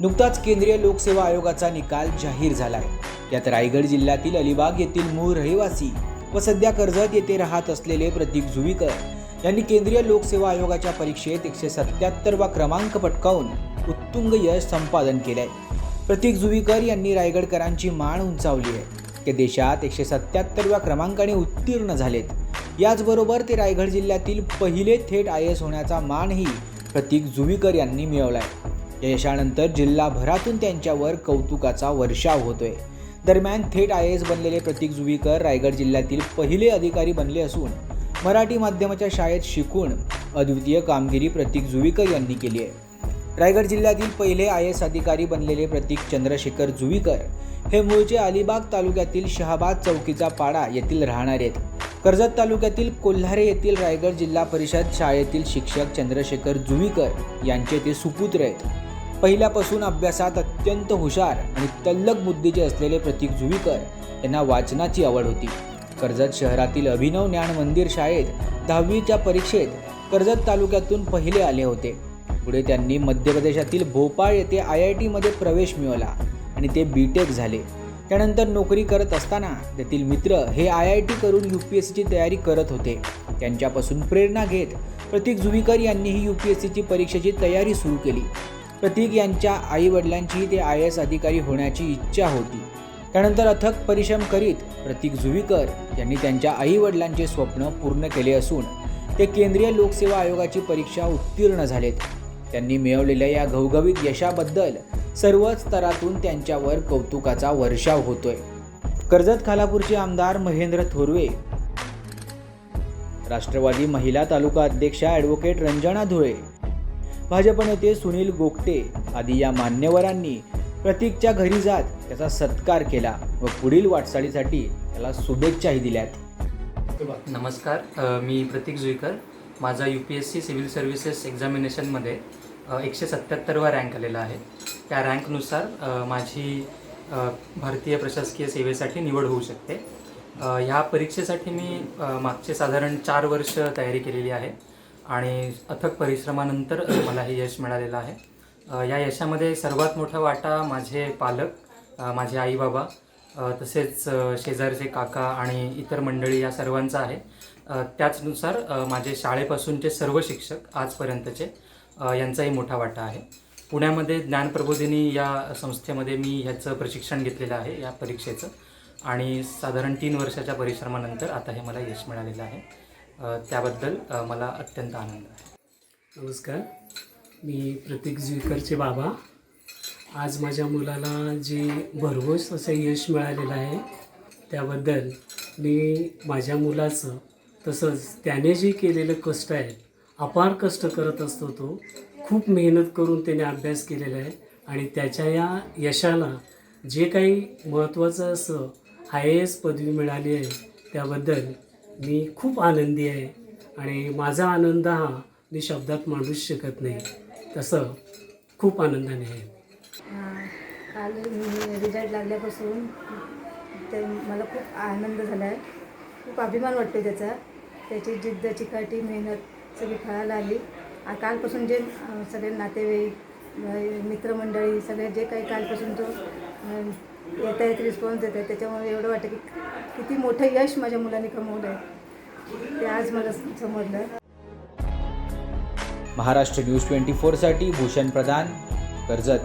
नुकताच केंद्रीय लोकसेवा आयोगाचा निकाल जाहीर झालाय. यात रायगड जिल्ह्यातील अलिबाग येथील मूळ रहिवासी व सध्या कर्जत येथे राहत असलेले प्रतीक जुवीकर यांनी केंद्रीय लोकसेवा आयोगाच्या परीक्षेत एकशे सत्याहत्तरवा क्रमांक पटकावून उत्तुंग यश संपादन केलंय. प्रतीक जुवीकर यांनी रायगडकरांची मान उंचावली आहे. ते देशात एकशे सत्याहत्तरव्या क्रमांकाने उत्तीर्ण झालेत. याचबरोबर ते रायगड जिल्ह्यातील पहिले थेट आय एस होण्याचा मानही प्रतीक जुवीकर यांनी मिळवला आहे यशानंतर जिल्हाभरातून त्यांच्यावर कौतुकाचा वर्षाव होतोय. दरम्यान थेट आय एस बनलेले प्रतीक जुवीकर रायगड जिल्ह्यातील पहिले अधिकारी बनले असून मराठी माध्यमाच्या शाळेत शिकून अद्वितीय कामगिरी प्रतीक जुवीकर यांनी केली आहे. रायगड जिल्ह्यातील पहिले आय एस अधिकारी बनलेले प्रतीक चंद्रशेखर जुवीकर हे मूळचे अलिबाग तालुक्यातील शहाबाद चौकीचा पाडा येथील राहणारे आहेत. कर्जत तालुक्यातील कोल्हारे येथील रायगड जिल्हा परिषद शाळेतील शिक्षक चंद्रशेखर जुवीकर यांचे ते सुपुत्र आहेत. पहिल्यापासून अभ्यासात अत्यंत हुशार आणि तल्लक बुद्धीचे असलेले प्रतीक जुवीकर यांना वाचनाची आवड होती. कर्जत शहरातील अभिनव ज्ञान मंदिर शाळेत दहावीच्या परीक्षेत कर्जत तालुक्यातून पहिले आले होते. पुढे त्यांनी मध्य प्रदेशातील भोपाळ येथे आय आय टीमध्ये प्रवेश मिळवला आणि ते बी टेक झाले. त्यानंतर नोकरी करत असताना तेथील मित्र हे आय आय टी करून यू पी एस सीची तयारी करत होते. त्यांच्यापासून प्रेरणा घेत प्रतीक जुवीकर यांनीही यू पी एस सीची परीक्षेची तयारी सुरू केली. प्रतीक यांच्या आईवडिलांचीही ते आय एस अधिकारी होण्याची इच्छा होती. त्यानंतर अथक परिश्रम करीत प्रतीक जुवीकर यांनी त्यांच्या आईवडिलांचे स्वप्न पूर्ण केले असून ते केंद्रीय लोकसेवा आयोगाची परीक्षा उत्तीर्ण झालेत. त्यांनी मिळवलेल्या या घवघवीत यशाबद्दल सर्वच स्तरातून त्यांच्यावर कौतुकाचा वर्षाव होतोय. कर्जत खालापूरचे आमदार महेंद्र थोरवे राष्ट्रवादी महिला तालुका अध्यक्षा ॲडव्होकेट रंजना धुळे भाजप नेते सुनील गोगटे आदी या मान्यवरांनी प्रतीकच्या घरी जात त्याचा सत्कार केला व पुढील वाटचालीसाठी त्याला शुभेच्छाही दिल्यात. नमस्कार मी प्रतीक जुईकर. माझा U P S C civil services एक्झामिनेशनमध्ये एकशे सत्याहत्तरवा रँक आलेला आहे. त्या रँकनुसार माझी भारतीय प्रशासकीय सेवेसाठी निवड होऊ शकते. ह्या परीक्षेसाठी मी मागचे साधारण चार वर्ष तयारी केलेली आहे. आणि अथक परिश्रमानंतर मला हे यश मिळालेलं आहे. या यशामध्ये सर्वात मोठा वाटा माझे पालक माझे आई बाबा तसेच शेजारचे काका आणि इतर मंडळी या सर्वांचा आहे. त्याचनुसार माझे शाळेपासूनचे सर्व शिक्षक आजपर्यंतचे यांचाही मोठा वाटा आहे. पुण्यामध्ये ज्ञानप्रबोधिनी या संस्थेमध्ये मी ह्याचं प्रशिक्षण घेतलेलं आहे या परीक्षेचं. आणि साधारण तीन वर्षाच्या परिश्रमानंतर आता हे मला यश मिळालेलं आहे. त्याबद्दल मला अत्यंत आनंद आहे. नमस्कार. मी प्रतीक जुईकरचे बाबा. आज माझ्या मुलाला जे भरघोस असं यश मिळालेलं आहे त्याबद्दल मी माझ्या मुलाचं तसंच त्याने जे केलेलं कष्ट आहे अपार कष्ट करत असतो तो खूप मेहनत करून त्याने अभ्यास केलेला आहे आणि त्याच्या या यशाला जे काही महत्त्वाचं असं आय ए एस पदवी मिळाली आहे त्याबद्दल मी खूप आनंदी आहे आणि माझा आनंद हा मी शब्दात मांडूच शकत नाही. तसं खूप आनंदाने आहे. काल मी रिझल्ट लागल्यापासून ते मला खूप आनंद झाला आहे खूप अभिमान वाटतो त्याचा. त्याची जिद्द चिकाटी मेहनत सगळी फळाला आली. कालपासून जे सगळे नातेवाईक मित्रमंडळी सगळे जे काही कालपासून तो येत आहेत रिस्पॉन्स देत आहेत त्याच्यामुळे एवढं वाटतं की किती मोठं यश माझ्या मुलांनी कमवलं आहे ते आज मला समजलं. महाराष्ट्र न्यूज ट्वेंटी फोरसाठी भूषण प्रधान कर्जत.